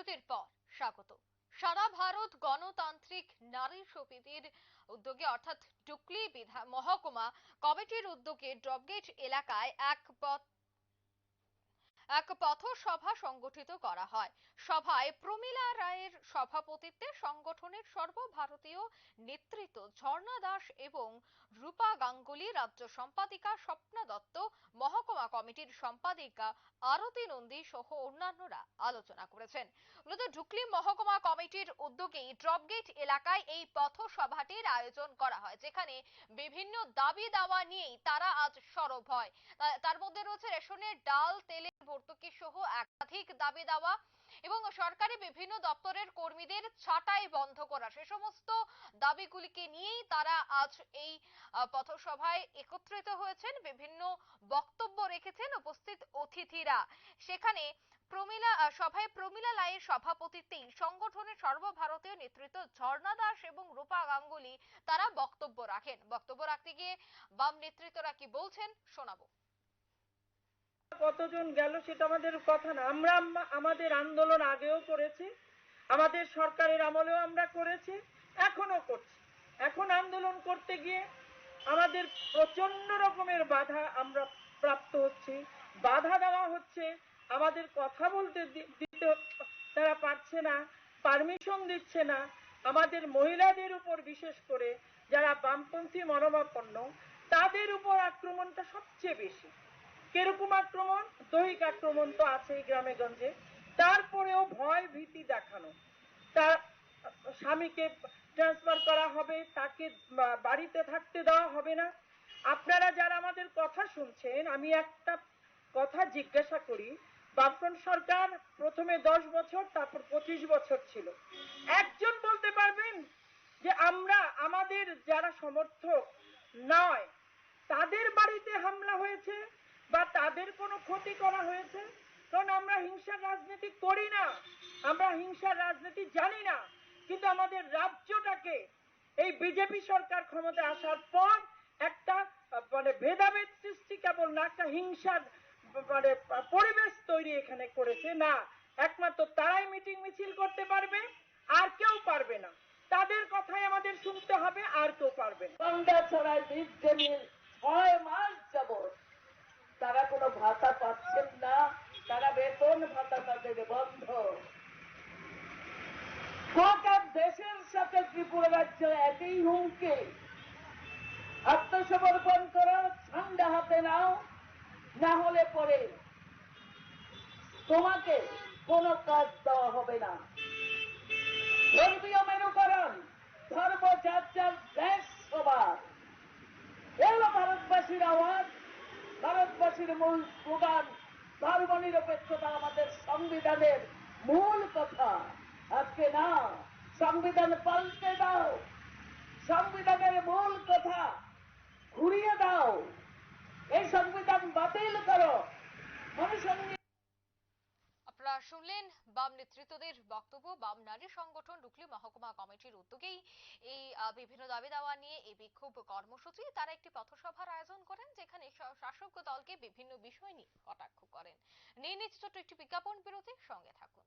বিরতির পর স্বাগত। সারা ভারত গণতান্ত্রিক নারী সমিতির উদ্যোগে, অর্থাৎ ডুকলি বিধা, মহকুমা কমিটির উদ্যোগে ড্রপগেট এলাকায় এক পথ, এক পথসভা সংগঠিত করা হয়। সভায় প্রমীলা রায়ের সভাপতিত্বে সংগঠনের সর্বভারতীয় নেতৃত্ব ঝর্ণা দাস এবং রূপা গাঙ্গুলি, রাজ্য সম্পাদিকা স্বপ্না দত্ত, মহকুমা কমিটির সম্পাদিকা আরতি নন্দী সহ অন্যান্যরা আলোচনা করেছেন। মূলত ঢুকলি মহকুমা কমিটির উদ্যোগেই ড্রপগেট এলাকায় এই পথসভাটির আয়োজন করা হয়, যেখানে বিভিন্ন দাবি দাওয়া নিয়েই তারা আজ সরব হয়। তার মধ্যে রয়েছে রেশনের ডাল, তেলের ভর্তুকি সহ একাধিক দাবি দাওয়া। এবং সরকারি বিভিন্ন দপ্তরের কর্মীদের ছাঁটাই বন্ধ করা। সে সমস্ত দাবিগুলিকে নিয়েই তারা আজ এই পথসভায় একত্রিত হয়েছেন। বিভিন্ন বক্তব্য রেখেছেন উপস্থিত অতিথিরা। সেখানে প্রমিলা সভায় প্রমিলা লাইয়ের সভাপতিত্বেই সংগঠনের সর্বভারতীয় নেতৃত্ব ঝর্ণা দাস এবং রূপা গাঙ্গুলি তারা বক্তব্য রাখেন। বক্তব্য রাখতে গিয়ে বাম নেতৃত্বরা কি বলছেন শোনাবো। কতজন গেল সেটা আমাদের কথা না। আমরা আমাদের আন্দোলন আগেও করেছি, আমাদের সরকারের আমলেও আমরা করেছি, এখনও করছি। এখন আন্দোলন করতে গিয়ে আমাদের প্রচণ্ড রকমের বাধা আমরা প্রাপ্ত হচ্ছি। বাধা দেওয়া হচ্ছে, আমাদের কথা বলতে দিতে তারা পারছে না, পারমিশন দিচ্ছে না। আমাদের মহিলাদের উপর বিশেষ করে যারা বামপন্থী মনোভাবাপন্ন তাদের উপর আক্রমণটা সবচেয়ে বেশি। কীরকম আক্রমণ? দৈহিক আক্রমণ তো আছেই গ্রামে গঞ্জে। তারপরেও ভয় ভীতি দেখানো। তার স্বামীকে ট্রান্সফার করা হবে, তাকে বাড়িতে থাকতে দেওয়া হবে না। আপনারা যারা আমাদের কথা শুনছেন, আমি একটা কথা জিজ্ঞাসা করি। বামফ্রন্ট সরকার প্রথমে দশ বছর, তারপর পঁচিশ বছর ছিল। একজন বলতে পারবেন যে আমরা, আমাদের যারা সমর্থক নয়, তাদের বাড়িতে হামলা হয়েছে? বা তাদের কোনো ক্ষতি করা হয়েছে? কারণ আমরা হিংসার রাজনীতি করি না। আমরা হিংসার রাজনীতি জানি না। কিন্তু আমাদের রাজ্যটাকে এই বিজেপি সরকার ক্ষমতা আসার পর একটা মানে ভেদাভেদ সৃষ্টি কেবল না, একটা হিংসার মানে পরিবেশ তৈরি এখানে করেছে, না। একমাত্র তারাই মিটিং মিছিল করতে পারবে, আর কেউ পারবে না। তাদের কথাই আমাদের শুনতে হবে, আর কেউ পারবে না। ছড়ায় ছয় মাস যাবৎ তারা কোনো ভাতা পাচ্ছেন না তারা বেতন ভাতা তাদের বন্ধ গোটা দেশের সাথে ত্রিপুরা রাজ্য একই হুমকি। আত্মসমর্পণ করো ঠান্ডা হাতে নাও, না হলে পরে তোমাকে কোনো কাজ দেওয়া হবে না। ধর্মীয় মেরুকরণ, ধর্ম যার যার দেশ সবার। এলো ভারতবাসীর আওয়াজ, ভারতবাসীর মূল প্রধান ধর্ম নিরপেক্ষতা আমাদের সংবিধানের মূল কথা। আজকে না সংবিধান পাল্টে দাও। সংবিধানের মূল কথা ঘুরিয়ে দাও। এই সংবিধান বাতিল করো। আপনারা শুনলেন বাম নেতৃত্বদের বক্তব্য। বাম নারী সংগঠন ডুকলি মহকুমা কমিটির উদ্যোগেই এই বিভিন্ন দাবি দাওয়া নিয়ে এই বিক্ষোভ কর্মসূচি। তারা একটি পথসভার আয়োজন করেন, যেখানে শাসক দলকে বিভিন্ন বিষয় নিয়ে কটাক্ষ করেন। নিয়ে নিচ্ছে ছোট্ট একটি বিজ্ঞাপন বিরতি সঙ্গে থাকুন।